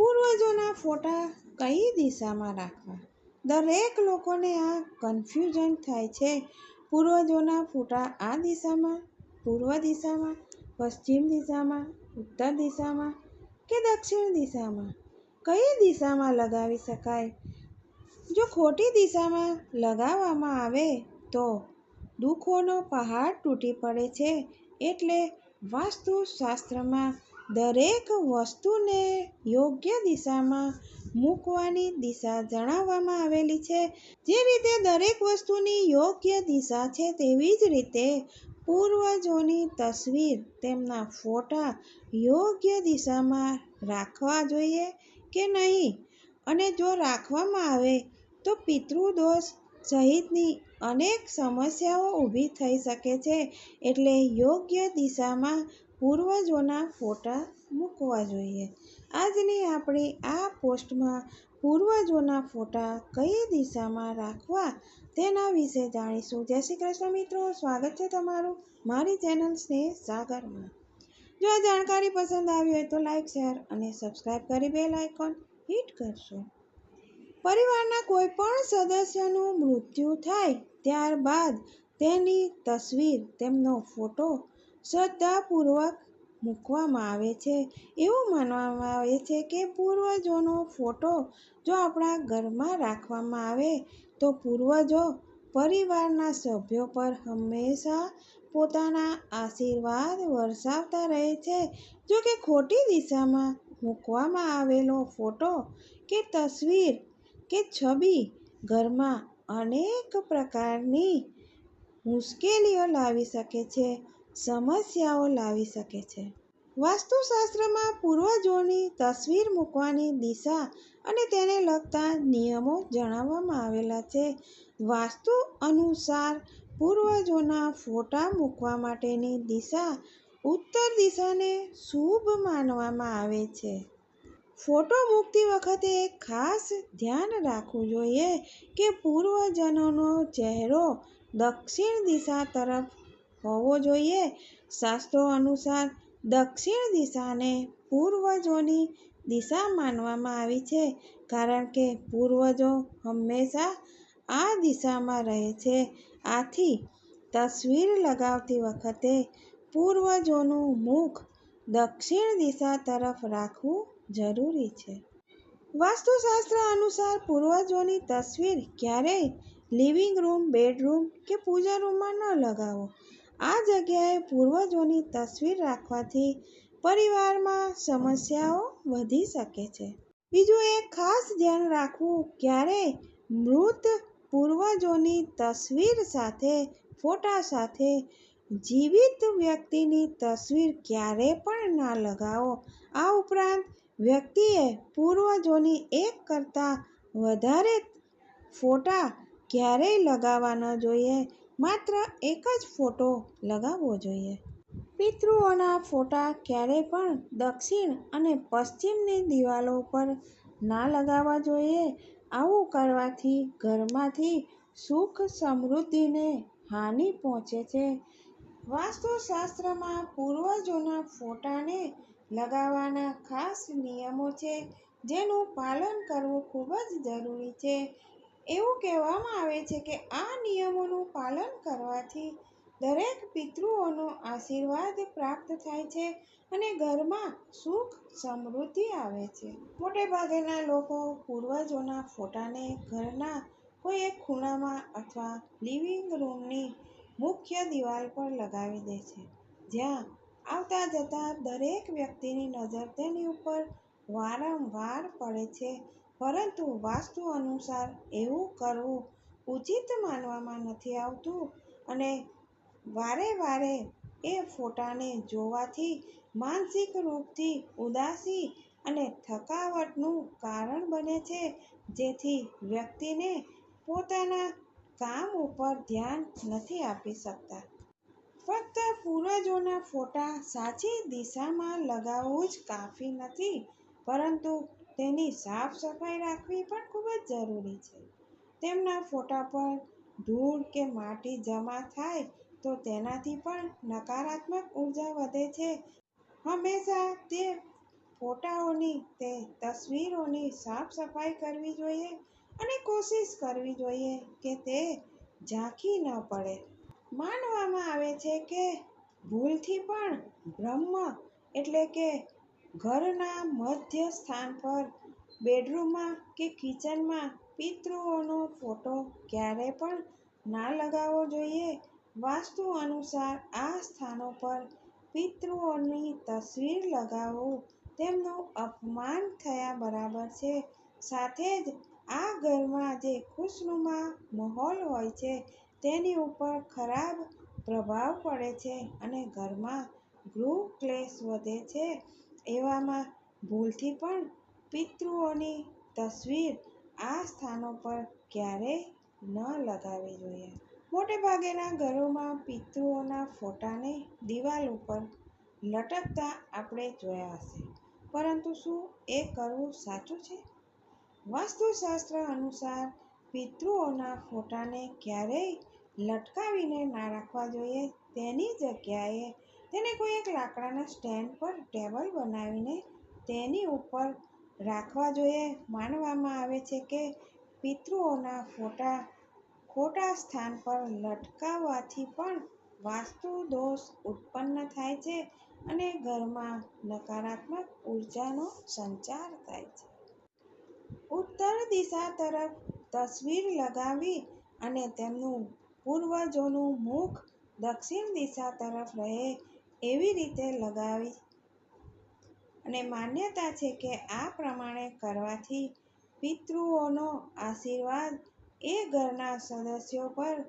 પૂર્વજોના ફોટા કઈ દિશામાં રાખવા? દરેક લોકોને આ કન્ફ્યુઝન થાય છે. પૂર્વજોના ફોટા આ દિશામાં, પૂર્વ દિશામાં, પશ્ચિમ દિશામાં, ઉત્તર દિશામાં કે દક્ષિણ દિશામાં? કઈ દિશામાં લગાવી શકાય? જો ખોટી દિશામાં લગાવવામાં આવે તો દુઃખોનો પહાડ તૂટી પડે છે. એટલે વાસ્તુશાસ્ત્રમાં દરેક વસ્તુને યોગ્ય દિશામાં મૂકવાની દિશા જણાવવામાં આવેલી છે. જે રીતે દરેક વસ્તુની યોગ્ય દિશા છે, તેવી જ રીતે પૂર્વજોની તસવીર તેમના ફોટા યોગ્ય દિશામાં રાખવા જોઈએ કે નહીં? અને જો રાખવામાં આવે, તો પિતૃદોષ સહિતની અનેક સમસ્યાઓ ઊભી થઈ શકે છે. એટલે યોગ્ય દિશામાં પૂર્વજોના ફોટા મૂકવા જોઈએ. આજની આપણી આ પોસ્ટમાં પૂર્વજોના ફોટા કઈ દિશામાં રાખવા તેના વિશે જાણીશું. જય શ્રી કૃષ્ણ મિત્રો, સ્વાગત છે તમારું મારી ચેનલ સ્નેહ સાગરમાં. જો આ જાણકારી પસંદ આવી હોય તો લાઈક, શેર અને સબસ્ક્રાઈબ કરી બેલ આઇકોન હિટ કરશો. પરિવારના કોઈ પણ સદસ્યનું મૃત્યુ થાય ત્યારબાદ તેની તસવીર, તેમનો ફોટો શ્રદ્ધાપૂર્વક મૂકવામાં આવે છે. એવું માનવામાં આવે છે કે પૂર્વજોનો ફોટો જો આપણા ઘરમાં રાખવામાં આવે, તો પૂર્વજો પરિવારના સભ્યો પર હંમેશા પોતાના આશીર્વાદ વરસાવતા રહે છે. જો કે ખોટી દિશામાં મૂકવામાં આવેલો ફોટો કે તસવીર કે છબી ઘરમાં અનેક પ્રકારની મુશ્કેલીઓ લાવી શકે છે. સમસ્યાઓ લાવી શકે છે. વાસ્તુશાસ્ત્રમાં પૂર્વજોની તસવીર મૂકવાની દિશા અને તેને લગતા નિયમો જણાવવામાં આવેલા છે. વાસ્તુ અનુસાર પૂર્વજોના ફોટા મૂકવા માટેની દિશા ઉત્તર દિશાને શુભ માનવામાં આવે છે. ફોટો મૂકતી વખતે ખાસ ધ્યાન રાખવું જોઈએ કે પૂર્વજનોનો ચહેરો દક્ષિણ દિશા તરફ હોવો જોઈએ. શાસ્ત્રો અનુસાર દક્ષિણ દિશાને પૂર્વજોની દિશા માનવામાં આવી છે, કારણ કે પૂર્વજો હંમેશા આ દિશામાં રહે છે. આથી તસવીર લગાવતી વખતે પૂર્વજોનું મુખ દક્ષિણ દિશા તરફ રાખવું જરૂરી છે. વાસ્તુશાસ્ત્ર અનુસાર પૂર્વજોની તસવીર ક્યારેય લિવિંગ રૂમ, બેડરૂમ કે પૂજા રૂમમાં ન લગાવો. આ જગ્યાએ પૂર્વજોની તસવીર રાખવાથી પરિવારમાં સમસ્યાઓ વધી શકે છે. બીજું એક ખાસ ધ્યાન રાખવું ક્યારેય મૃત પૂર્વજોની તસવીર સાથે, ફોટા સાથે જીવિત વ્યક્તિની તસવીર ક્યારે પણ ના લગાવો. આ ઉપરાંત વ્યક્તિએ પૂર્વજોની એક કરતાં વધારે ફોટા ક્યારેય લગાવવા ન જોઈએ. માત્ર એક જ ફોટો લગાવવો જોઈએ. પિતૃઓના ફોટા ક્યારેય પણ દક્ષિણ અને પશ્ચિમની દિવાલો પર ના લગાવવા જોઈએ. આવું કરવાથી ઘરમાંથી સુખ સમૃદ્ધિને હાનિ પહોંચે છે. વાસ્તુશાસ્ત્રમાં પૂર્વજોના ફોટાને લગાવવાના ખાસ નિયમો છે, જેનું પાલન કરવું ખૂબ જ જરૂરી છે. એવું કહેવામાં આવે છે કે આ નિયમોનું પાલન કરવાથી દરેક પિતૃઓનો આશીર્વાદ પ્રાપ્ત થાય છે અને ઘરમાં સુખ સમૃદ્ધિ આવે છે. મોટે ભાગેના લોકો પૂર્વજોના ફોટાને ઘરના કોઈ એક ખૂણામાં અથવા લિવિંગ રૂમની મુખ્ય દિવાલ પર લગાવી દે છે. જ્યાં આવતા જતા દરેક વ્યક્તિની નજર તેની ઉપર વારંવાર પડે છે પરંતુ વાસ્તુ અનુસાર એવું કરવું ઉચિત માનવામાં નથી આવતું અને વારે વારે એ ફોટાને જોવાથી માનસિક રૂપથી ઉદાસી અને થકાવટનું કારણ બને છે, જેથી વ્યક્તિને પોતાના કામ ઉપર ધ્યાન નથી આપી શકતા. ફક્ત પૂર્વજોના ફોટા સાચી દિશામાં લગાવવું જ કાફી નથી, પરંતુ તેની સાફ સફાઈ રાખવી પણ ખૂબ જ જરૂરી છે. તેમના ફોટા પર ધૂળ કે માટી જમા થાય તો તેનાથી પણ નકારાત્મક ઊર્જા વધે છે. હંમેશા તે ફોટાઓની તે તસવીરોની સાફ સફાઈ કરવી જોઈએ અને કોશિશ કરવી જોઈએ કે તે ઝાંખી ન પડે. માનવામાં આવે છે કે ભૂલથી પણ બ્રહ્મ એટલે કે ઘરના મધ્ય સ્થાન પર, બેડરૂમમાં કે કિચનમાં પિતૃઓનો ફોટો ક્યારે પણ ના લગાવવો જોઈએ. વાસ્તુ અનુસાર આ સ્થાનો પર પિતૃઓની તસવીર લગાવવું તેમનું અપમાન થયા બરાબર છે. સાથે જ આ ઘરમાં જે ખુશનુમા માહોલ હોય છે તેની ઉપર ખરાબ પ્રભાવ પડે છે અને ઘરમાં ગૃહ ક્લેશ વધે છે. એવામાં ભૂલથી પણ પિતૃઓની તસવીર આ સ્થાનો પર ક્યારેય ન લગાવવી જોઈએ. મોટે ભાગેના ઘરોમાં પિતૃઓના ફોટાને દિવાલ ઉપર લટકતા આપણે જોયા હશે. પરંતુ શું એ કરવું સાચું છે? વાસ્તુશાસ્ત્ર અનુસાર પિતૃઓના ફોટાને ક્યારેય લટકાવીને ના રાખવા જોઈએ તેની જગ્યાએ તેને કોઈ એક લાકડાના સ્ટેન્ડ પર ટેબલ બનાવીને તેની ઉપર રાખવા જોઈએ. માનવામાં આવે છે કે પિતૃઓના ફોટા ખોટા સ્થાન પર લટકાવવાથી પણ વાસ્તુ દોષ ઉત્પન્ન થાય છે અને ઘરમાં નકારાત્મક ઉર્જાનો સંચાર થાય છે. ઉત્તર દિશા તરફ તસવીર લગાવી અને તેમનું પૂર્વજોનું મુખ દક્ષિણ દિશા તરફ રહે એવી રીતે લગાવી. અને માન્યતા છે કે આ પ્રમાણે કરવાથી પિતૃઓનો આશીર્વાદ એ ઘરના સદસ્યો પર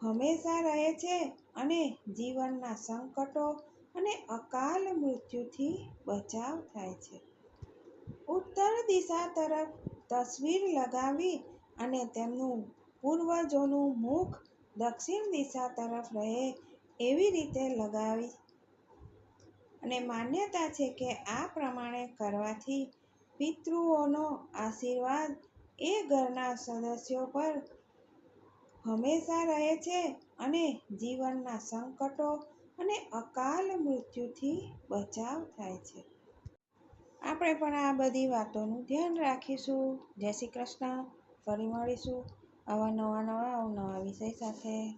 હંમેશા રહે છે અને જીવનના સંકટો અને અકાલ મૃત્યુથી બચાવ થાય છે. ઉત્તર દિશા તરફ તસવીર લગાવી અને તેમનું પૂર્વજોનું મુખ દક્ષિણ દિશા તરફ રહે એવી રીતે લગાવી. અને માન્યતા છે કે આ પ્રમાણે કરવાથી પિતૃઓનો આશીર્વાદ એ ઘરના સદસ્યો પર હંમેશા રહે છે અને જીવનના સંકટો અને અકાલ મૃત્યુથી બચાવ થાય છે. આપણે પણ આ બધી વાતોનું ધ્યાન રાખીશું. જય શ્રી કૃષ્ણ. ફરી મળીશું આવા નવા નવા અવનવા વિષય સાથે.